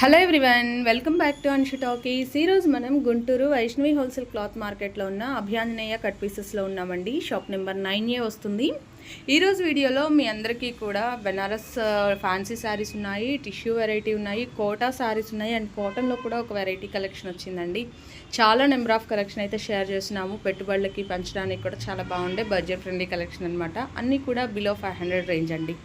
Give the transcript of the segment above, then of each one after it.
Hello everyone welcome back to Anshu talkies ఈరోజు మనం Guntur Vaishnavi wholesale cloth మార్కెట్లో ఉన్న అభియాంజనేయ కట్ పీసెస్లో ఉన్నామండి. షాప్ నెంబర్ నైన్ ఏ వస్తుంది. ఈరోజు వీడియోలో మీ అందరికీ కూడా బెనారస్ ఫ్యాన్సీ శారీస్ ఉన్నాయి టిష్యూ వెరైటీ ఉన్నాయి కోటా శారీస్ ఉన్నాయి అండ్ కాటన్లో కూడా ఒక వెరైటీ కలెక్షన్ వచ్చిందండి. చాలా నెంబర్ ఆఫ్ కలెక్షన్ అయితే షేర్ చేస్తున్నాము. పెట్టుబడులకి పెంచడానికి కూడా చాలా బాగుండే బడ్జెట్ ఫ్రెండ్లీ కలెక్షన్ అనమాట అన్నీ కూడా బిలో ఫైవ్ హండ్రెడ్ రేంజ్ అండి.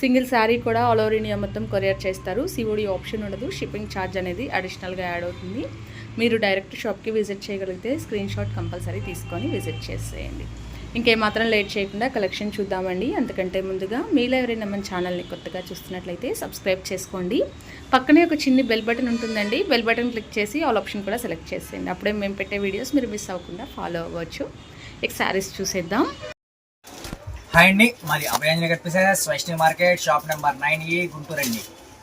సింగిల్ శారీ కూడా ఆల్ ఓవర్ ఇండియా మొత్తం కొరియర్ చేస్తారు. సిఓడి ఆప్షన్ ఉండదు. షిప్పింగ్ ఛార్జ్ అనేది అడిషనల్గా యాడ్ అవుతుంది. మీరు డైరెక్ట్ షాప్కి విజిట్ చేయగలిగితే స్క్రీన్ షాట్ కంపల్సరీ తీసుకొని విజిట్ చేసేయండి. ఇంకేమాత్రం లేట్ చేయకుండా కలెక్షన్ చూద్దామండి. అంతకంటే ముందుగా మీలో ఎవరైనా మన ఛానల్ని కొత్తగా చూస్తున్నట్లయితే సబ్స్క్రైబ్ చేసుకోండి. పక్కనే ఒక చిన్ని బెల్ బటన్ ఉంటుందండి. బెల్ బటన్ క్లిక్ చేసి ఆల్ ఆప్షన్ కూడా సెలెక్ట్ చేసేయండి. అప్పుడే మేము పెట్టే వీడియోస్ మీరు మిస్ అవ్వకుండా ఫాలో అవ్వచ్చు. ఇక శారీస్ చూసేద్దాం. హాయ్ అండి. మాది కనిపిస్తుంది Vaishnavi market shop number nine A Guntur అండి.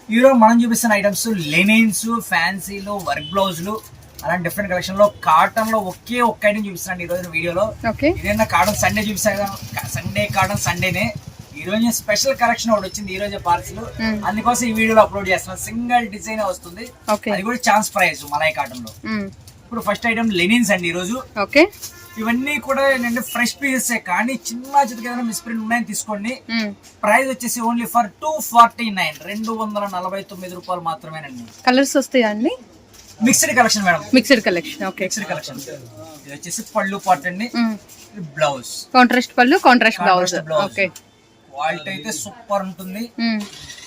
ఈరోజు మనం చూపిస్తున్న ఐటమ్స్ లెనిన్స్ ఫ్యాన్సీలు వర్క్ బ్లౌజులు అలాంటి డిఫరెంట్ కలెక్షన్లో కాటన్లో ఒకే ఒక్క ఐటమ్ చూపిస్తున్నాను ఈ రోజు వీడియోలో. ఓకే. ఇదేనా కాటన్ సండే చూపిస్తాను సండే కాటన్ సండేనే ఈ రోజు స్పెషల్ కలెక్షన్ ఒకటి వచ్చింది ఈ రోజు పార్సల్. అందుకోసం ఈ వీడియోలో అప్లోడ్ చేస్తున్నాను. సింగిల్ డిజైన్ వస్తుంది. అది కూడా ఛాన్స్ ప్రైస్ మలై కాటన్లో. ఇప్పుడు ఫస్ట్ ఐటమ్ లెనిన్స్ అండి ఈ రోజు ఓకే. ఇవన్నీ కూడా ఏంటంటే ఫ్రెష్ పీసెస్ కానీ చిన్న చితక ఏదైనా మిస్ప్రింట్ ఉన్నాయని తీసుకోండి. ప్రైస్ వచ్చేసి only for two forty nine రెండు వందల నలభై తొమ్మిది రూపాయలు మాత్రమేనండి. కలర్స్ వస్తాయా అండి? Mixed collection madam. Mixed collection okay mixed collection ఇది వచ్చేసి పళ్ళు పార్ట్ అండి. బ్లౌజ్ కాంట్రాస్ట్ పళ్ళు కాంట్రాస్ట్ బ్లౌజ్. ఓకే క్వాలిటీ అయితే సూపర్ ఉంటుంది.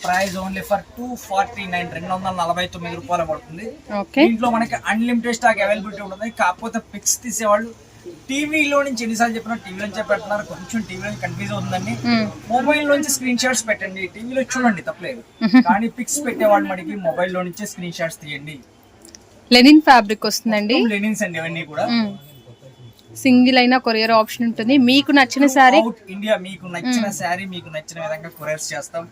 Price only for two forty nine రెండు వందల నలభై తొమ్మిది రూపాయలు పడుతుంది. దీంట్లో మనకి అన్లిమిటెడ్ స్టాక్ అవైలబిలిటీ ఉంటుంది. కాకపోతే పిక్స్ తీసేవాళ్ళు టీవీలో నుంచి ఎన్నిసార్లు చెప్పినా టీవీలో నుంచి పెడుతున్నారు కొంచెం టీవీలో కన్ఫ్యూజ్ అవుతుందండి. మొబైల్ నుంచి స్క్రీన్ షాట్స్ పెట్టండి. టీవీలో చూడండి తప్పలేదు. కానీ పిక్స్ పెట్టేవాళ్ళు మనకి మొబైల్లో నుంచే స్క్రీన్ షాట్స్ తీయండి. లెనిన్ ఫ్యాబ్రిక్ వస్తుందండి. లెనిన్స్ అండి ఇవన్నీ కూడా. సింగిల్ అయినా కొరియర్ ఆప్షన్ ఉంటుంది. మీకు నచ్చిన శారీ ఇండియా మీకు నచ్చిన శారీ మీకు నచ్చిన విధంగా కొరియర్స్ చేస్తాం.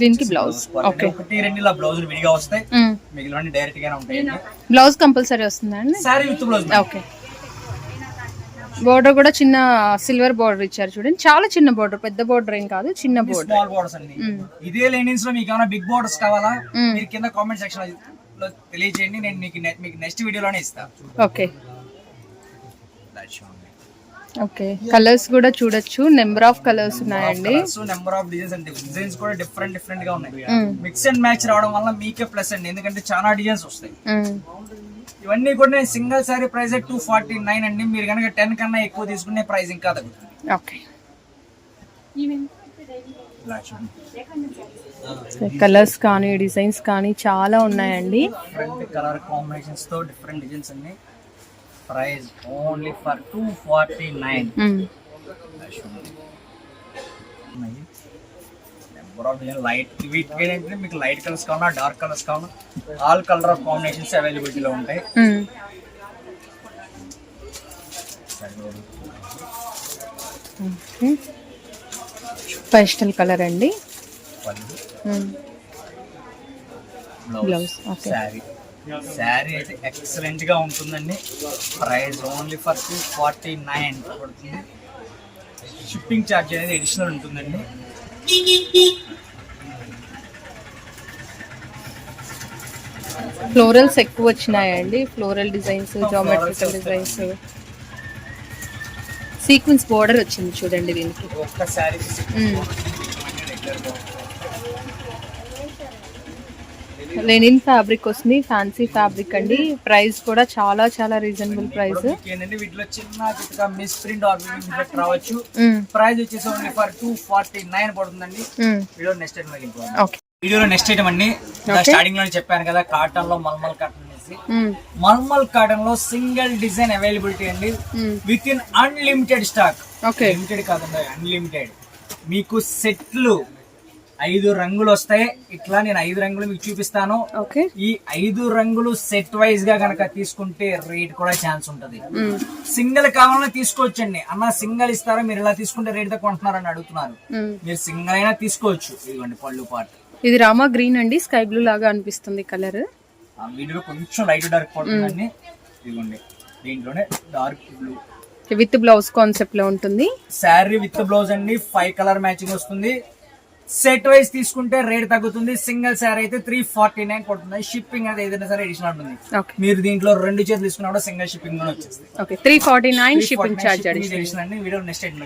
దీనికి బ్లౌజ్ ఓకే ఒకటి రెండు ఇలా బ్లౌజులు విడిగా వస్తాయి. మిగిలిన డైరెక్ట్ గానే ఉంటాయండి బ్లౌజ్ కంపల్సరీ వస్తుందండి sari with blouse okay border కూడా చిన్న సిల్వర్ బోర్డర్ ఇచ్చారు చూడండి. చాలా చిన్న బోర్డర్ పెద్ద బోర్డర్ ఏం కాదు చిన్న బోర్డర్ స్మాల్ బోర్డర్స్ అండి ఇదే లైనింగ్స్లో మీకు ఏమైనా బిగ్ బోర్డర్స్ కావాలా మీరు కింద కామెంట్ సెక్షన్లో తెలియజేయండి. నేను మీకు మీకు నెక్స్ట్ వీడియోలోనే ఇస్తా ఓకే ఓకే. కలర్స్ కూడా చూడొచ్చు. నెంబర్ ఆఫ్ కలర్స్ ఉన్నాయండి. Number of designs and. Designs కూడా డిఫరెంట్ డిఫరెంట్గా ఉన్నాయి. మిక్స్ అండ్ మ్యాచ్ రావడం వల్ల మీకే ప్లస్ అండి. ఎందుకంటే చాలా డిజైన్స్ వస్తాయి. మ్మ్. ఇవన్నీ కూడా నేను single sari price two forty nine అండి. మీరు కనుక టెన్ కన్నా ఎక్కువ తీసుకునే ప్రైస్ ఇంకా తగ్గుతుంది. ఓకే. కలర్స్ కానీ డిజైన్స్ కానీ చాలా ఉన్నాయండి. కలర్ కాంబినేషన్స్తో డిఫరెంట్ డిజైన్స్ అన్ని. Price only for two forty nine light వీటికి ఏంటంటే మీకు లైట్ కలర్స్ కావాలా డార్క్ కలర్స్ కావాలా? ఆల్ కలర్ ఆఫ్ కాంబినేషన్స్ అవైలబిలిటీలో ఉంటాయి. పేస్టల్ కలర్ అండి. Blouse blouse okay sari sari అయితే ఎక్సలెంట్గా ఉంటుందండి. Price only for two forty nine పడుతుంది షిప్పింగ్ ఛార్జ్ అనేది అడిషనల్ ఉంటుందండి. ఫ్లోరల్స్ ఎక్కువ వచ్చినాయండి. Floral designs geometrical designs sequence border వచ్చింది చూడండి దీనికి. ఒక్క శారీ మ్మ్. లెనిన్ ఫ్యాబ్రిక్ వస్తుంది ఫ్యాన్సీ ఫ్యాబ్రిక్ అండి. ప్రైస్ కూడా చాలా చాలా రీజనబుల్ ప్రైస్. వీటిలో చిన్న మిస్ ప్రింట్ రావచ్చు. ప్రైస్ వచ్చేసి only for two forty nine పడుతుందండి వీడియో నెక్స్ట్ ఓకే. వీడియోలో నెక్స్ట్ ఐటమ్ అండి. స్టార్టింగ్లో చెప్పాను కదా కాటన్లో మల్మల్ కాటన్ అనేసి. మల్మల్ కాటన్లో సింగిల్ డిజైన్ అవైలబిలిటీ అండి. With in unlimited stock okay. Limited కాదండి అన్లిమిటెడ్ మీకు సెట్లు ఐదు రంగులు వస్తాయి. ఇట్లా నేను ఐదు రంగులు మీకు చూపిస్తాను. ఓకే. ఈ ఐదు రంగులు సెట్ వైజ్గా గనక తీసుకుంటే రేట్ కూడా ఛాన్స్ ఉంటది. సింగిల్ కావాలన్నా తీసుకోవచ్చండి. అన్న సింగిల్ ఇస్తారా? మీరు ఇలా తీసుకుంటే రేట్ తక్కువ కొంటున్నారని అడుగుతున్నారు. మీరు సింగిల్ అయినా తీసుకోవచ్చు. ఇదిగోండి పళ్ళు పాటు ఇది రామా గ్రీన్ అండి. స్కై బ్లూ లాగా అనిపిస్తుంది కలర్. వీడియోలో కొంచెం లైట్ డార్క్ పడుతుందండి ఇదిగోండి. దీంట్లోనే డార్క్ బ్లూ విత్ బ్లౌజ్ కాన్సెప్ట్లో ఉంటుంది. శారీ విత్ బ్లౌజ్ అండి. ఫైవ్ కలర్ మ్యాచింగ్ వస్తుంది. సెట్ వైజ్ తీసుకుంటే రేట్ తగ్గుతుంది. సింగిల్ శారీ అయితే త్రీ ఫార్టీ నైన్ పడుతుంది. షిప్పింగ్ అనేది ఏదైనా సరే ఎడిషన్ ఉంటుంది. మీరు దీంట్లో రెండు చేతులు తీసుకున్నా కూడా సింగిల్ షిప్పింగ్ కూడా వచ్చేస్తుంది. Okay three forty nine shipping charge అండి వీడియో నెక్స్ట్ ఐటమ్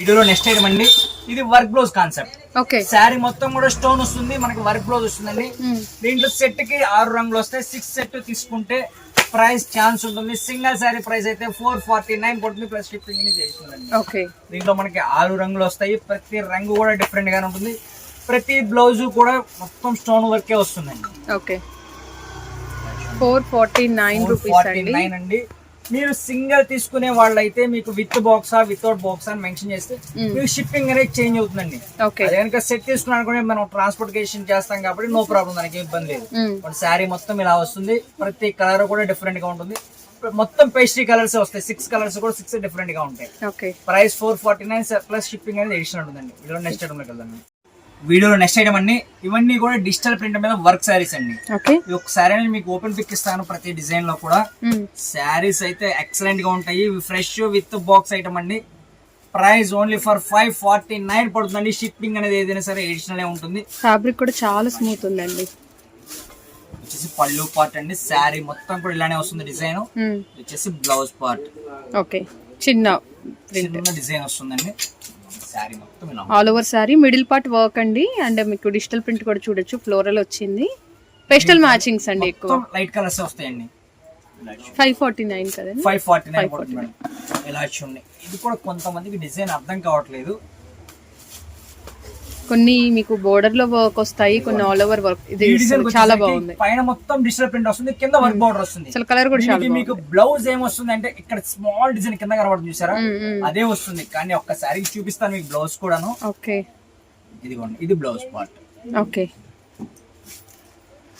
వీడియోలో నెక్స్ట్ ఐటమ్ అండి. ఇది వర్క్ బ్లౌజ్ కాన్సెప్ట్ శారీ మొత్తం కూడా స్టోన్ వస్తుంది మనకి వర్క్ బ్లౌజ్ వస్తుందండి. దీంట్లో సెట్కి ఆరు రంగులు వస్తాయి. సిక్స్ సెట్ తీసుకుంటే ప్రైస్ ఛాన్స్ ఉంటుంది. సింగిల్ శారీ ప్రైస్ అయితే ఫోర్ ఫార్టీ నైన్ పడుతుంది. ప్లస్ షిప్పింగ్ చేస్తుందండి దీంట్లో మనకి ఆరు రంగులు వస్తాయి. ప్రతి రంగు కూడా డిఫరెంట్ గానే ఉంటుంది. ప్రతి బ్లౌజ్ కూడా మొత్తం స్టోన్ వర్కే వస్తుందండి. Okay. Four forty nine rupees అండి. మీరు సింగిల్ తీసుకునే వాళ్ళైతే మీకు విత్ బాక్సా వితౌట్ బాక్స్ అని మెన్షన్ చేస్తే. మీకు షిప్పింగ్ అనేది చేంజ్ అవుతుందండి. అదే కనుక సెట్ తీసుకున్నాను అనుకోండి మనం ట్రాన్స్పోర్టేషన్ చేస్తాం కాబట్టి నో ప్రాబ్లం దానికి ఇబ్బంది లేదు. బట్ శారీ మొత్తం ఇలా వస్తుంది. ప్రతి కలర్ కూడా డిఫరెంట్గా ఉంటుంది. మొత్తం పేస్ట్రీ కలర్స్ వస్తాయి. సిక్స్ కలర్స్ కూడా సిక్స్ డిఫరెంట్గా ఉంటాయి. Okay. Price four forty nine plus shipping అనేది ఎడిషన్ ఉంటుందండి వీడియో నెక్స్ట్ ఐటమ్లోకి వెళ్దాం. వీడియోలో నెక్స్ట్ ఐటమ్ అండి. ఇవన్నీ కూడా డిజిటల్ ప్రింట్ మీద వర్క్ శారీస్ అండి. ఒక శారీ అనేది మీకు ఓపెన్ పిక్ ఇస్తాను ప్రతి డిజైన్లో కూడా. శారీస్ అయితే ఎక్సలెంట్గా ఉంటాయి. ఫ్రెష్ విత్ బాక్స్ ఐటమ్ అండి. Price only for five forty nine పడుతుందండి. షిప్పింగ్ అనేది ఏదైనా సరే ఎడిషనల్ ఉంటుంది. ఫ్యాబ్రిక్ కూడా చాలా స్మూత్ ఉందండి. వచ్చేసి పళ్ళు పార్ట్ అండి. శారీ మొత్తం కూడా ఇలానే వస్తుంది డిజైన్. వచ్చేసి బ్లౌజ్ పార్ట్ ఓకే. చిన్న ప్రింట్ చిన్న డిజైన్ వస్తుందండి. All over sari middle part work అండి. అండ్ మీకు డిజిటల్ ప్రింట్ కూడా చూడొచ్చు. ఫ్లోరల్ వచ్చింది. పెస్టల్ మ్యాచింగ్స్ అండి ఎక్కువ. లైట్ కలర్స్ వస్తాయండి. ఫైవ్ ఫార్టీ నైన్ కదండి. ఫైవ్ ఫార్టీ నైన్ ఇలా చూడండి. ఇది కూడా కొంతమందికి డిజైన్ అర్థం కావట్లేదు. కొన్ని మీకు బోర్డర్లో వర్క్ వస్తాయి కొన్ని ఆల్ ఓవర్ వర్క్ ఇది చాలా బాగుంది. పైన మొత్తం డిజిటల్ ప్రింట్ వస్తుంది కింద వర్క్ బౌర్డర్ వస్తుంది. అసలు కలర్ కూడా చాలా మీకు బ్లౌజ్ ఏమొస్తుంది అంటే ఇక్కడ స్మాల్ డిజైన్ కింద కనబడుతుంది చూసారా. అదే వస్తుంది. కానీ ఒక్కసారి చూపిస్తాను మీకు బ్లౌజ్ కూడాను. ఓకే. ఇదిగోండి ఇది బ్లౌజ్ పార్ట్ ఓకే.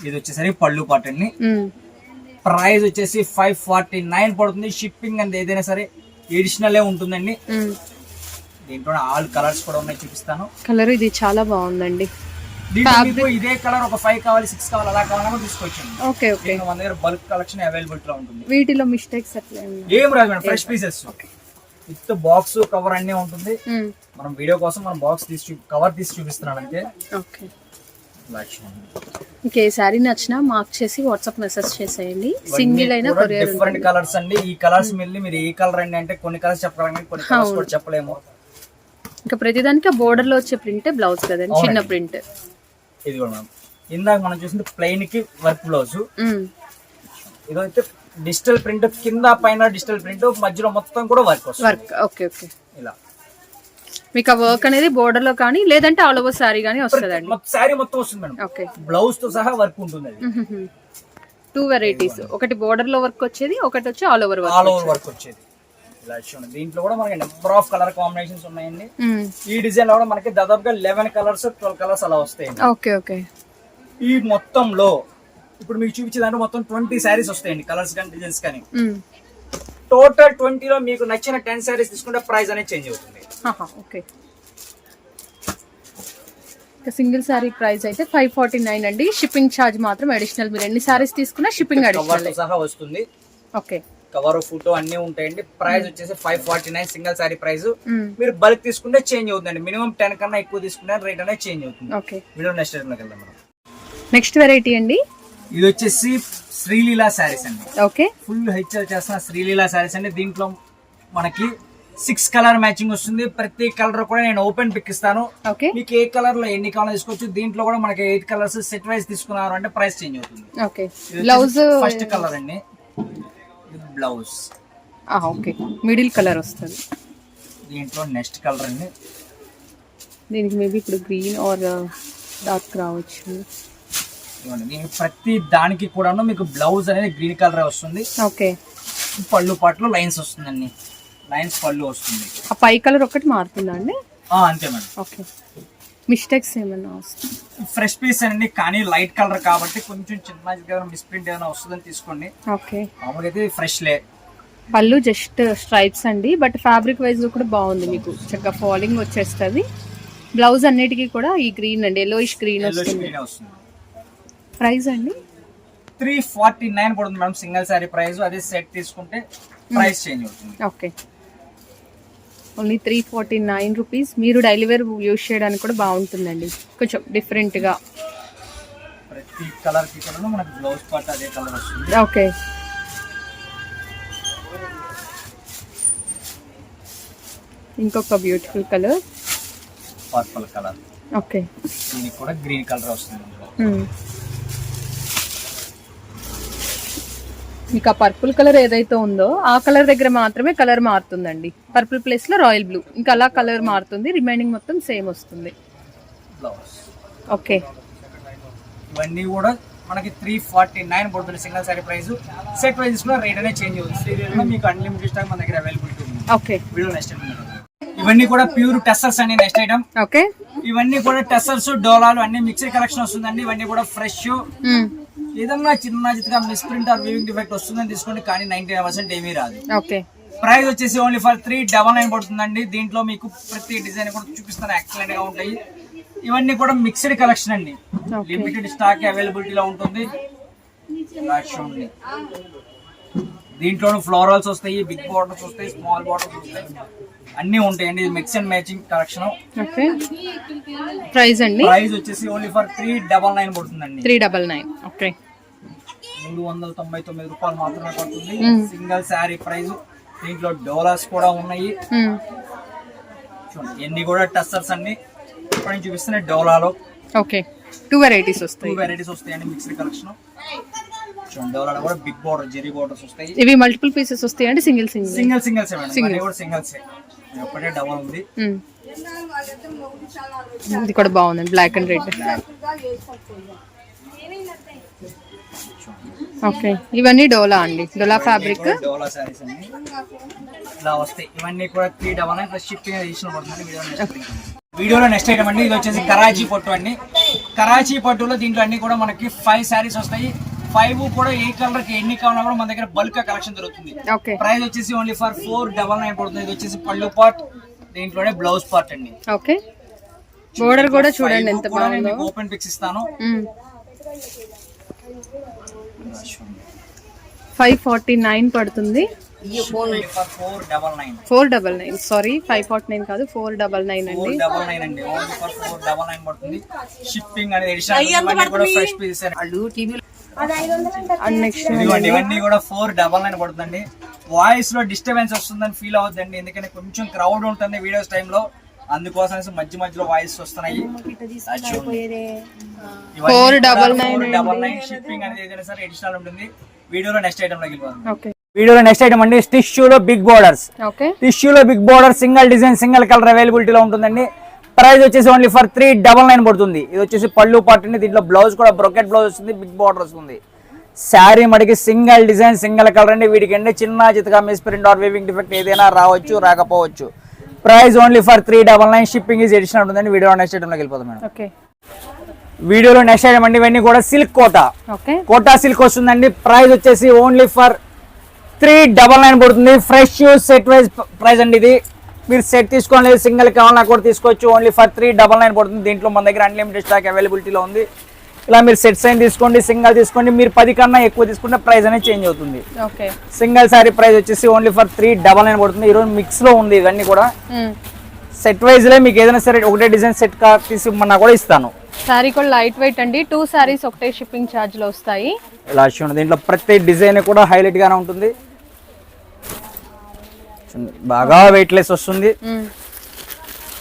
ఇది వచ్చేసరికి పళ్ళు పార్ట్ అండి. ప్రైస్ వచ్చేసి ఫైవ్ ఫార్టీ నైన్ పడుతుంది. షిప్పింగ్ అండ్ ఏదైనా సరే ఎడిషనల్ ఉంటుందండి. దీంట్లో ఆల్ కలర్స్ కూడా ఉన్నాయి చూపిస్తాను. కలర్ ఇది చాలా బాగుందండి. మీకు ఇదే కలర్ ఒక ఫైవ్ కావాలి సిక్స్ కావాలి అలా కావాలన్నా తీసుకోవచ్చండి ఓకే ఓకే. మన దగ్గర బల్క్ కలెక్షన్ అవైలబిలిటీ లో ఉంటుంది. వీటిలో మిస్టేక్స్ ఏం రాదు madam fresh pieces with box cover అన్నీ ఉంటుంది. మ్మ్. మనం వీడియో కోసం మనం బాక్స్ తీసి కవర్ తీసి చూపిస్తున్నాను అంతే. ఓకే ఏ శారీ నచ్చినా మార్క్ చేసి వాట్సాప్ మెసేజ్ చేసేయండి. సింగిల్ అయినా కొరియర్ డిఫరెంట్ కలర్స్ అండి. ఈ కలర్స్ మళ్ళీ మీరు ఏ కలర్ అండి అంటే కొన్ని కలర్స్ చెప్పగలం కానీ కొన్ని కలర్స్ కూడా చెప్పలేము. ఇంకా ప్రతిదానికి బోర్డర్లో వచ్చే ప్రింట్ బ్లౌజ్ కదండి చిన్న ప్రింట్ ఇది కూడా ఇందాక మనం చూసింది ప్లెయిన్కి వర్క్ బ్లౌజ్ ఇదైతే డిజిటల్ ప్రింట్ కింద పైన డిజిటల్ ప్రింట్ మధ్యలో మొత్తం కూడా వర్క్ వర్క్ ఓకే ఓకే ఇలా. మీకు ఆ వర్క్ అనేది బోర్డర్లో కానీ లేదంటే ఆల్ ఓవర్ సారీ కానీ వస్తుందండి. మొత్తం శారీ మొత్తం వస్తుంది మేడం ఓకే బ్లౌజ్తో సహా వర్క్ ఉంటుంది టూ వెరైటీస్ ఒకటి బోర్డర్లో వర్క్ వచ్చేది ఒకటి వచ్చి all over work all over work వచ్చేది. ఇలా దీంట్లో కూడా మనకి నెంబర్ ఆఫ్ కలర్ కాంబినేషన్స్ ఉన్నాయండి. ఈ డిజైన్లో కూడా మనకి దాదాపుగా లెవెన్ కలర్స్ ట్వెల్వ్ కలర్స్ అలా వస్తాయండి. Okay okay. ఈ మొత్తంలో ఇప్పుడు మీకు చూపించే దాంట్లో మొత్తం ట్వంటీ శారీస్ వస్తాయండి కలర్స్ కానీ డిజైన్స్ కానీ. టోటల్ ట్వంటీలో మీకు నచ్చిన టెన్ శారీస్ తీసుకుంటే ప్రైస్ అనేది చేంజ్ అవుతుంది. ఓకే. సింగిల్ సారీ ప్రైస్ అయితే ఫైవ్ ఫార్టీ నైన్ అండి. షిప్పింగ్ ఛార్జ్ మాత్రం అడిషనల్ మీరు ఎన్ని సారీస్ తీసుకున్నా షిప్పింగ్ అడిషనల్ సహా వస్తుంది. ఓకే. కవర్ ఫోటో అన్ని ఉంటాయండి. ప్రైస్ వచ్చేసి five forty nine single sari price మీరు బల్క్ తీసుకుంటే చేంజ్ అవుతుందండి. మినిమం టెన్ కన్నా ఎక్కువ తీసుకుంటే రేట్ అనేది చేంజ్ అవుతుంది. వీడియో నెక్స్ట్ వెళ్దాం మనం నెక్స్ట్ వెరైటీ అండి? ఇది వచ్చేసి శ్రీలీలా శారీస్ అండి. ఓకే ఫుల్ హెచ్ఎల్ చేస్తున్న శ్రీలీలా శారీస్ అండి. దీంట్లో మనకి సిక్స్ కలర్ మ్యాచింగ్ వస్తుంది. ప్రతి కలర్ కూడా నేను ఓపెన్ పిక్ ఇస్తాను. ఓకే మీకు ఏ కలర్లో ఎన్ని కలర్ తీసుకోవచ్చు దీంట్లో కూడా మనకి ఎయిట్ కలర్స్ సెట్ వైజ్ తీసుకున్నారు అంటే ప్రైస్ చేంజ్ అవుతుంది. బ్లౌజ్ ఫస్ట్ కలర్ అండి. బ్లౌజ్. ఓకే. మిడిల్ కలర్ వస్తుంది. దీంట్లో నెక్స్ట్ కలర్ అండి. దీనికి మేబీ ఇప్పుడు గ్రీన్ ఆర్ డార్క్ రావచ్చు. దీనికి ప్రతి దానికి కూడాను మీకు బ్లౌజ్ అనేది గ్రీన్ కలర్ వస్తుంది. ఓకే. పళ్ళు పాటలో లైన్స్ వస్తుందండి. లైన్స్ పళ్ళు వస్తుంది. ఆ పై కలర్ ఒకటి మారుతుందా అండి? ఆ, అంతే మేడం. ఓకే. మిస్టేక్స్ ఏమైనా వస్తాయి? ఫ్రెష్ పీస్ అండి కానీ లైట్ కలర్ కాబట్టి కొంచెం చిన్న మిస్ప్రింట్ ఏదైనా వస్తుందని తీసుకోండి. ఓకే. మామూలుగా అయితే ఫ్రెష్ లే. పళ్ళు జస్ట్ స్ట్రైప్స్ అండి బట్ ఫ్యాబ్రిక్ వైజ్ కూడా బాగుంది మీకు. చక్కగా ఫాలింగ్ వచ్చేస్తుంది. బ్లౌజ్ అన్నిటికీ కూడా ఈ గ్రీన్ అండి ఎల్లోయిష్ గ్రీన్ వస్తుంది. ప్రైస్ అండి? త్రీ ఫార్టీ నైన్ పడుతుంది మేడం సింగిల్ శారీ ప్రైస్ అదే సెట్ తీసుకుంటే ప్రైస్ చేంజ్ అవుతుంది. Okay. Only three forty nine rupees మీరు డైలీ వేర్ యూస్ చేయడానికి కూడా బాగుంటుందండి. కొంచెం డిఫరెంట్గా ఓకే. ఇంకొక beautiful colour purple colour okay. దీనికి కూడా గ్రీన్ కలర్ వస్తుంది. మీకు ఆ పర్పుల్ కలర్ ఏదైతే ఉందో ఆ కలర్ దగ్గర మాత్రమే కలర్ మారుతుందండి. పర్పుల్ ప్లేస్లో రాయల్ బ్లూ. ఇంకా అలా కలర్ మారుతుంది. రిమైనింగ్ మొత్తం సేమ్ వస్తుంది. ఓకే. ఇవన్నీ కూడా మనకి త్రీ ఫార్టీ నైన్ పడుతుంది single sari price set prices కూడా రేట్ అనేది చేంజ్ అవుతుంది. మీకు అన్లిమిటెడ్ స్టాక్ మన దగ్గర అవైలబిలిటీ ఉంది. ఓకే. వీడియో నెక్స్ట్ ఇవన్నీ కూడా ప్యూర్ టెస్టర్స్ అండి నెక్స్ట్ ఐటమ్ ఓకే. ఇవన్నీ కూడా టెస్టర్స్ డోలాలు అన్ని మిక్సర్ కలెక్షన్ వస్తుందండి. ఇవన్నీ కూడా ఫ్రెష్ ఏదన్నా చిన్న చిత్తగా మిస్ప్రింట్ ఆర్ వీవింగ్ డిఫెక్ట్ వస్తుందని తీసుకోండి కానీ నైన్టీ పర్సెంట్ ఏమీ రాదు. ఓకే. ప్రైస్ వచ్చేసి only for three double nine పడుతుందండి. దీంట్లో మీకు ప్రతి డిజైన్ కూడా చూపిస్తాను ఎక్సలెంట్గా ఉంటాయి. ఇవన్నీ కూడా మిక్స్డ్ కలెక్షన్ అండి. లిమిటెడ్ స్టాక్ అవైలబిలిటీలో ఉంటుంది. దీంట్లో ఫ్లోరల్స్ వస్తాయి బిగ్ బాటల్స్ వస్తాయి స్మాల్ బాటల్స్ వస్తాయి. అన్నీ ఉంటాయండి. Mix and matching collection okay. Price అండి? ప్రైస్ వచ్చేసి only for three double nine పడుతుందండి. Three double nine. ఓకే. మూడు వందల తొంభై తొమ్మిది రూపాయలు మాత్రమే పడుతుంది. Single sari price. దీంట్లో డోలాస్ కూడా ఉన్నాయి. ఎన్ని కూడా టస్సర్స్ అన్ని ఇప్పుడు నేను చూపిస్తున్న డోలాలో ఓకే. టూ వెరైటీస్ టూ వస్తాయి. వెరైటీస్ వస్తాయండి మిక్స్డ్ కలెక్షన్ డోలాలో కూడా బిగ్ బోర్డర్ జెరీ బోర్డర్స్ వస్తాయి. ఇవి మల్టిపుల్ పీసెస్ వస్తాయి అండి సింగిల్ సింగిల్ సింగిల్ సింగిల్స్ ఇవన్నీ కూడా సింగిల్స్ ఉంది. ఇది కూడా బాగుందండి బ్లాక్ అండ్ రెడ్ ఓకే. ఇవన్నీ డోలా అండి? డోలా ఫ్యాబ్రిక్ డోలా శారీస్ అండి. ఇలా వస్తాయి. ఇవన్నీ కూడా three double nine plus shipping additional పడుతుంది. వీడియో నెక్స్ట్ వీడియోలో నెక్స్ట్ ఐటమ్ అండి. ఇది వచ్చేసి కరాచీ పట్టు అండి. కరాచీ పట్టులో దీంట్లో అన్ని కూడా మనకి ఫైవ్ శారీస్ వస్తాయి. ఫైవ్ కూడా ఏ కలర్కి ఎన్ని కావాలన్నా కూడా మన దగ్గర బల్క్ కలెక్షన్ దొరుకుతుంది. ఓకే. ప్రైస్ వచ్చేసి only for four double nine పడుతుంది. ఇది వచ్చేసి పళ్ళు పార్ట్ దీంట్లోనే బ్లౌజ్ పార్ట్ అండి. ఓకే. బోర్డర్ కూడా చూడండి ఎంత బాగుందో. ఓపెన్ పిక్స్ ఇస్తాను. ఫైవ్ ఫార్టీ నైన్ పడుతుంది. Four double nine. Four double nine sorry five forty nine కాదు ఫోర్ డబల్ నైన్ అండి. డబల్ నైన్ అండి. Only for four double nine పడుతుంది. షిప్పింగ్ అనేది ఫ్రెష్ పీసెస్ ఇదిగోండి ఇవన్నీ కూడా ఫోర్ డబల్ నైన్ పడుతుందండి. వాయిస్లో డిస్టర్బెన్స్ వస్తుందని ఫీల్ అవుతుందండి ఎందుకంటే కొంచెం క్రౌడ్ ఉంటుంది వీడియోస్ టైంలో అందుకోసం మధ్య మధ్యలో వాయిస్ వస్తున్నాయి. Four double nine double nine shipping అనేది ఏదైనా సరే ఎడిషనల్ ఉంటుంది. వీడియోలో నెక్స్ట్ ఐటమ్లోకి ఓకే వీడియోలో నెక్స్ట్ ఐటమ్ అండి. టిష్యూలో బిగ్ బోర్డర్స్ ఓకే టిష్యూలో big border single design single colour అవైలబిలిటీలో ఉంటుందండి. ప్రైస్ వచ్చేసి only for three double nine పడుతుంది. ఇది వచ్చేసి పళ్ళు అండి దీంట్లో బ్లౌజ్ కూడా బ్రొకెట్ బ్లౌజ్ వస్తుంది బిగ్ బార్డర్ వస్తుంది. శారీ మడికి సింగిల్ డిజైన్ సింగిల్ కలర్ అండి. వీటికి అండి చిన్న చితగా miss print or weaving defect ఏదైనా రావచ్చు రాకపోవచ్చు. Price only for three double nine shipping is addition ఉంటుందండి వీడియో నెక్స్ట్ ఐటమ్లోకి వెళ్ళిపోతాం మేడం. ఓకే వీడియోలో నెక్స్ట్ ఐటమ్ అండి ఇవన్నీ కూడా silk Kota okay Kota silk వస్తుందండి. ప్రైస్ వచ్చేసి only for three double nine పడుతుంది. ఫ్రెష్ సెట్ వైజ్ ప్రైస్ అండి ఇది. మీరు సెట్ తీసుకోండి. సింగిల్ కావాలన్నా కూడా తీసుకోవచ్చు. Only for three double nine పడుతుంది. దీంట్లో మన దగ్గర అన్లిమిటెడ్ స్టాక్ అవైలబిలిటీలో ఉంది. ఇలా మీరు సెట్స్ అయిన తీసుకోండి సింగిల్ తీసుకోండి. మీరు పది కన్నా ఎక్కువ తీసుకుంటే ప్రైస్ అనేది చేంజ్ అవుతుంది. ఓకే సింగిల్ సారీ ప్రైస్ వచ్చేసి only for three double nine పడుతుంది. ఈరోజు మిక్స్లో ఉంది ఇవన్నీ కూడా. సెట్ వైజ్లే మీకు ఏదైనా సరే ఒకటే డిజైన్ సెట్ కా తీసిమన్నా కూడా ఇస్తాను. శారీ కూడా లైట్ వెయిట్ అండి. టూ శారీస్ ఒకటే షిప్పింగ్ ఛార్జ్లో వస్తాయి. ఇలా దీంట్లో ప్రతి డిజైన్ కూడా హైలైట్ గానే ఉంటుంది. చూడండి, బాగా వెయిట్ లెస్ వస్తుంది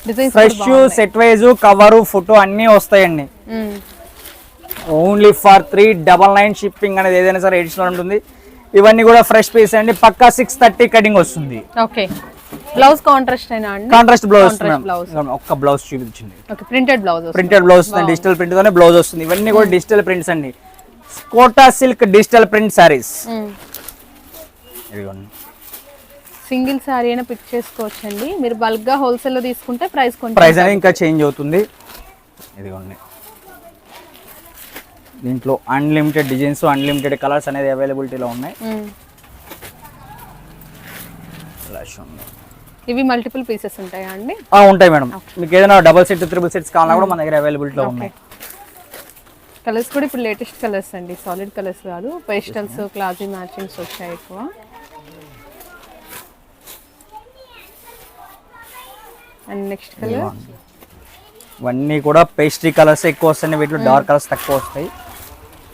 designs fresh set wise cover photo అన్నీ వస్తాయండి. Only for three double nine shipping అనేది ఏదైనా సరే ఎడిషనల్ ఉంటుంది. ఇవన్నీ కూడా ఫ్రెష్ పీస్ అండి. పక్కా సిక్స్ థర్టీ కటింగ్ వస్తుంది. Okay. Blouse contrast contrast blouse. ఒక్క బ్లౌజ్ చూపించింది okay printed blouse printed blouse వస్తుంది. డిజిటల్ ప్రింట్ తోనే బ్లౌజ్ వస్తుంది. ఇవన్నీ కూడా డిజిటల్ ప్రింట్స్ అండి. Kota silk digital print saris ఇదిగోండి. సింగిల్ శారీ అయినా పిక్ చేసుకోవచ్చు అండి మీరు బల్క్గా హోల్సేల్లో తీసుకుంటే ప్రైస్ కొంచెం ప్రైస్ అనేది ఇంకా చేంజ్ అవుతుంది. ఇదిగోండి. దీంట్లో అన్లిమిటెడ్ డిజైన్స్ అన్లిమిటెడ్ కలర్స్ అనేది అవైలబిలిటీలో ఉన్నాయి. ఇవి మల్టిపుల్ పీసెస్ ఉంటాయా అండి? ఆ, ఉంటాయి మేడం. మీకు ఏదైనా డబల్ సెట్ త్రిబుల్ సెట్స్ కావాలన్నా కూడా మన దగ్గర అవైలబిలిటీలో ఉన్నాయి. కలర్స్ కూడా ఇప్పుడు లేటెస్ట్ కలర్స్ అండి. సాలిడ్ కలర్స్ కాదు. పేస్టల్స్ క్లాజీ మ్యాచింగ్స్ వచ్చాయి ఎక్కువ. అండ్ నెక్స్ట్ కలర్ ఇవన్నీ కూడా పేస్ట్రీ కలర్స్ ఎక్కువ వస్తాయి వీటిలో డార్క్ కలర్స్ తక్కువ వస్తాయి.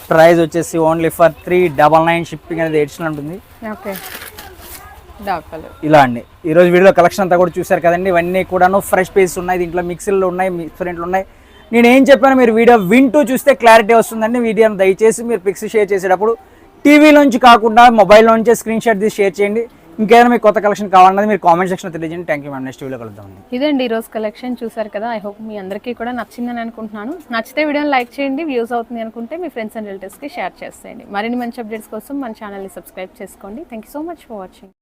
ప్రైస్ వచ్చేసి only for three double nine shipping అనేది ఎడిషనల్ ఉంటుంది. ఓకే ఇలా అండి. ఈరోజు వీడియో కలెక్షన్ అంతా కూడా చూశారు కదండి. ఇవన్నీ కూడాను ఫ్రెష్ పీస్ ఉన్నాయి. దీంట్లో మిక్సీలు ఉన్నాయి మిక్సరెంట్లు ఉన్నాయి. నేను ఏం చెప్పాను? మీరు వీడియో వింటూ చూస్తే క్లారిటీ వస్తుందండి. వీడియోని దయచేసి మీరు పిక్స్ షేర్ చేసేటప్పుడు టీవీలోంచి కాకుండా మొబైల్లోంచే స్క్రీన్ షాట్ తీసి షేర్ చేయండి. ఇంకేదైనా మీకు కొత్త కలెక్షన్ కావాలన్నది మీరు కామెంట్ సెక్షన్ తెలియజేయండి. Thank you ma'am next video కలుద్దాం ఇదండి ఈరోజు కలెక్షన్ చూసారు కదా ఐ హోప్ మీ అందరికీ కూడా నచ్చిందని అనుకుంటున్నాను. నచ్చితే వీడియోని లైక్ చేయండి వ్యూస్ అవుతుంది అనుకుంటే మీ ఫ్రెండ్స్ అండ్ రిలేటివ్స్కి షేర్ చేసేయండి. మరిన్ని మంచి అప్డేట్స్ కోసం మన ఛానల్ని సబ్స్క్రైబ్ చేసుకోండి. Thank you so much for watching